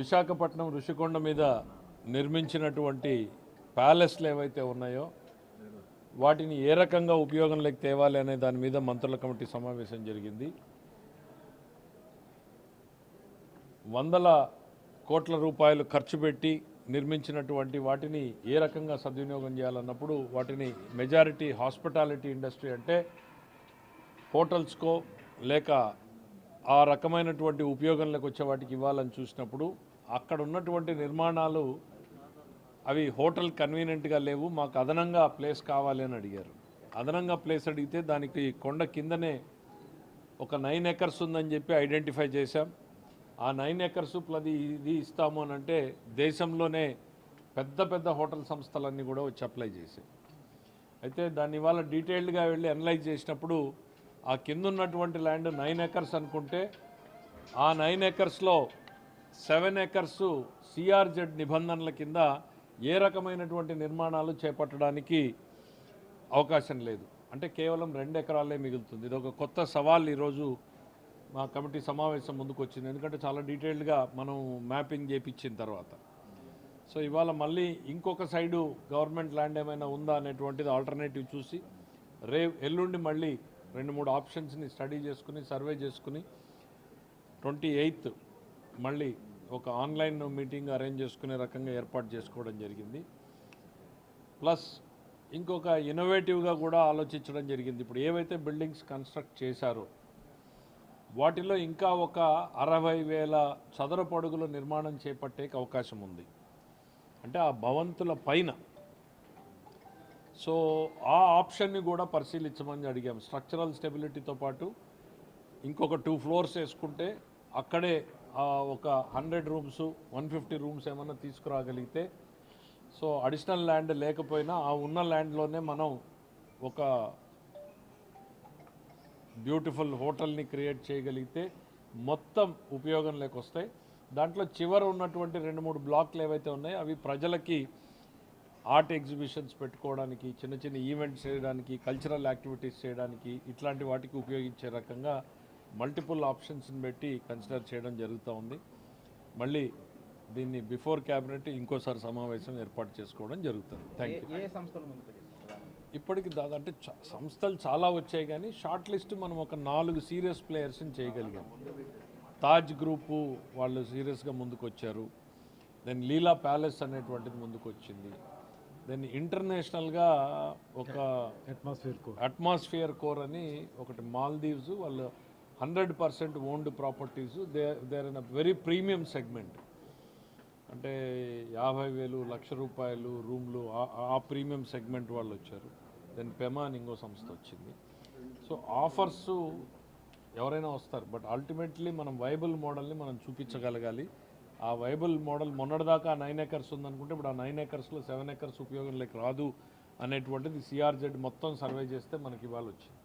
విశాఖపట్నం ఋషికొండ మీద నిర్మించినటువంటి ప్యాలెస్లు ఏవైతే ఉన్నాయో వాటిని ఏ రకంగా ఉపయోగంలోకి తేవాలి అనే దాని మీద మంత్రుల కమిటీ సమావేశం జరిగింది. వందల కోట్ల రూపాయలు ఖర్చు పెట్టి నిర్మించినటువంటి వాటిని ఏ రకంగా సద్వినియోగం చేయాలన్నప్పుడు వాటిని మెజారిటీ హాస్పిటాలిటీ ఇండస్ట్రీ అంటే హోటల్స్కో లేక ఆ రకమైనటువంటి ఉపయోగంలోకి వచ్చే వాటికి ఇవ్వాలని చూసినప్పుడు అక్కడ ఉన్నటువంటి నిర్మాణాలు అవి హోటల్ కన్వీనియంట్గా లేవు. మాకు అదనంగా ప్లేస్ కావాలి అని అడిగారు. అదనంగా ప్లేస్ అడిగితే దానికి కొండ కిందనే ఒక నైన్ ఎకర్స్ ఉందని చెప్పి ఐడెంటిఫై చేశాం. ఆ నైన్ ఎకర్స్ ప్లది ఇది ఇస్తాము అని అంటే దేశంలోనే పెద్ద పెద్ద హోటల్ సంస్థలన్నీ కూడా వచ్చి అప్లై చేసాయి అయితే దాన్ని ఇవాళ డీటెయిల్డ్గా వెళ్ళి అనలైజ్ చేసినప్పుడు ఆ కింద ఉన్నటువంటి ల్యాండ్ నైన్ ఎకర్స్ అనుకుంటే ఆ నైన్ ఎకర్స్లో సెవెన్ ఎకర్స్ సిఆర్జెడ్ నిబంధనల కింద ఏ రకమైనటువంటి నిర్మాణాలు చేపట్టడానికి అవకాశం లేదు. అంటే కేవలం రెండు ఎకరాలే మిగులుతుంది. ఇది ఒక కొత్త సవాల్ ఈరోజు మా కమిటీ సమావేశం ముందుకు వచ్చింది ఎందుకంటే చాలా డీటెయిల్డ్గా మనం మ్యాపింగ్ చేపించిన తర్వాత. సో ఇవాళ మళ్ళీ ఇంకొక సైడు గవర్నమెంట్ ల్యాండ్ ఏమైనా ఉందా అనేటువంటిది ఆల్టర్నేటివ్ చూసి రే ఎల్లుండి మళ్ళీ రెండు మూడు ఆప్షన్స్ని స్టడీ చేసుకుని సర్వే చేసుకుని ట్వంటీ ఎయిత్ మళ్ళీ ఒక ఆన్లైన్ మీటింగ్ అరేంజ్ చేసుకునే రకంగా ఏర్పాటు చేసుకోవడం జరిగింది. ప్లస్ ఇంకొక ఇన్నోవేటివ్గా కూడా ఆలోచించడం జరిగింది. ఇప్పుడు ఏవైతే బిల్డింగ్స్ కన్స్ట్రక్ట్ చేశారో వాటిలో ఇంకా ఒక అరవై వేల చదరపు అడుగుల నిర్మాణం చేపట్టేకి అవకాశం ఉంది. అంటే ఆ భవంతుల పైన. సో ఆ ఆప్షన్ని కూడా పరిశీలించమని అడిగాం. స్ట్రక్చరల్ స్టెబిలిటీతో పాటు ఇంకొక టూ ఫ్లోర్స్ వేసుకుంటే అక్కడే ఒక hundred rooms one fifty rooms ఏమన్నా తీసుకురాగలిగితే సో అడిషనల్ ల్యాండ్ లేకపోయినా ఆ ఉన్న ల్యాండ్లోనే మనం ఒక బ్యూటిఫుల్ హోటల్ని క్రియేట్ చేయగలిగితే మొత్తం ఉపయోగంలోకి వస్తాయి దాంట్లో చివర ఉన్నటువంటి రెండు మూడు బ్లాక్లు ఏవైతే ఉన్నాయో అవి ప్రజలకి ఆర్ట్ ఎగ్జిబిషన్స్ పెట్టుకోవడానికి చిన్న చిన్న ఈవెంట్స్ చేయడానికి కల్చరల్ యాక్టివిటీస్ చేయడానికి ఇట్లాంటి వాటికి ఉపయోగించే రకంగా మల్టిపుల్ ఆప్షన్స్ని పెట్టి కన్సిడర్ చేయడం జరుగుతూ ఉంది. మళ్ళీ దీన్ని బిఫోర్ క్యాబినెట్ ఇంకోసారి సమావేశం ఏర్పాటు చేసుకోవడం జరుగుతుంది. థ్యాంక్ యూ ఏ సంస్థలు ముందుకు తీసుకురావాలి ఇప్పటికి దాదాపు అంటే చ- సంస్థలు చాలా వచ్చాయి కానీ షార్ట్ లిస్ట్ మనం ఒక నాలుగు సీరియస్ ప్లేయర్స్ని చేయగలిగాం. తాజ్ గ్రూపు వాళ్ళు సీరియస్గా ముందుకు వచ్చారు దెన్ లీలా ప్యాలెస్ అనేటువంటిది ముందుకు వచ్చింది దెన్ ఇంటర్నేషనల్గా ఒక అట్మాస్ఫియర్ కో అట్మాస్ఫియర్ కోర్ అని ఒకటి మాల్దీవ్స్ వాళ్ళు hundred percent owned properties they there in a very premium segment. అంటే యాభై వేలు లక్ష రూపాయలు రూమ్లు ఆ- ప్రీమియం సెగ్మెంట్ వాళ్ళు వచ్చారు దెన్ పెమా అని ఇంకో సంస్థ వచ్చింది. సో ఆఫర్స్ ఎవరైనా వస్తారు బట్ అల్టిమేట్లీ మనం వైబుల్ మోడల్ని మనం చూపించగలగాలి. ఆ వైబుల్ మోడల్ మొన్నటిదాకా నైన్ ఎకర్స్ ఉందనుకుంటే ఇప్పుడు ఆ నైన్ ఎకర్స్లో సెవెన్ ఎకర్స్ లేక రాదు అనేటువంటిది సిఆర్జెడ్ మొత్తం సర్వే చేస్తే మనకి ఇవాళ వచ్చింది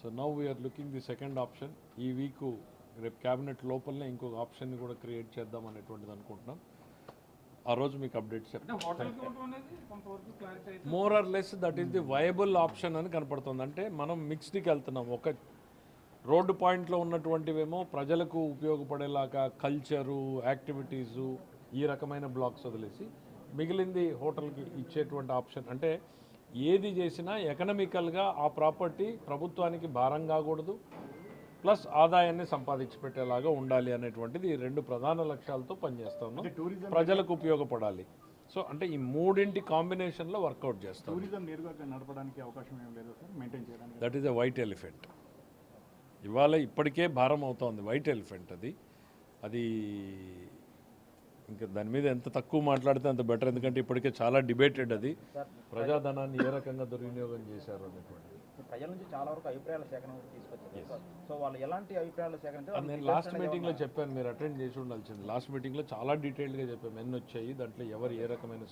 so now we are looking the second option ఈ వీక్ రేపు క్యాబినెట్ లోపలనే ఇంకొక ఆప్షన్ని కూడా క్రియేట్ చేద్దాం అనేటువంటిది అనుకుంటున్నాం. ఆ రోజు మీకు అయితే more or less that is the viable option అని కనపడుతుంది. అంటే మనం మిక్స్డ్కి వెళ్తున్నాం. ఒక రోడ్డు పాయింట్లో ఉన్నటువంటివేమో ప్రజలకు ఉపయోగపడేలాగా కల్చరు యాక్టివిటీసు ఈ రకమైన బ్లాక్స్ వదిలేసి మిగిలింది హోటల్కి ఇచ్చేటువంటి ఆప్షన్ అంటే ఏది చేసినా ఎకనామికల్గా ఆ ప్రాపర్టీ ప్రభుత్వానికి భారం కాకూడదు. ప్లస్ ఆదాయాన్ని సంపాదించి పెట్టేలాగా ఉండాలి అనేటువంటిది ఈ రెండు ప్రధాన లక్ష్యాలతో పనిచేస్తాము టూరిజం ప్రజలకు ఉపయోగపడాలి. సో అంటే ఈ మూడింటి కాంబినేషన్లో వర్కౌట్ చేస్తాం టూరిజం నేరుగా నడపడానికి అవకాశం ఏం లేదు సార్ మెయింటైన్ చేయడానికి. That is a white elephant. ఇవాళ ఇప్పటికే భారం అవుతోంది వైట్ ఎలిఫెంట్ అది. అది ఇంకా దాని మీద ఎంత తక్కువ మాట్లాడితే అంత బెటర్. ఎందుకంటే ఇప్పటికే చాలా డిబేటెడ్ అది. ప్రజాధనాన్ని ఏ రకంగా దుర్వినియోగం చేశారు అనేటువంటిది. ప్రజల నుంచి చాలా వరకు అభిప్రాయాల సేకరణ తీసుకొచ్చారు. సో వాళ్ళు ఎలాంటి అభిప్రాయాల సేకరణ అది నేను లాస్ట్ మీటింగ్లో చెప్పాను మీరు అటెండ్ చేసి ఉండాల్సింది. లాస్ట్ మీటింగ్లో చాలా డీటెయిల్డ్గా చెప్పాము ఎన్ని వచ్చాయి దాంట్లో ఎవరు ఏ రకమైన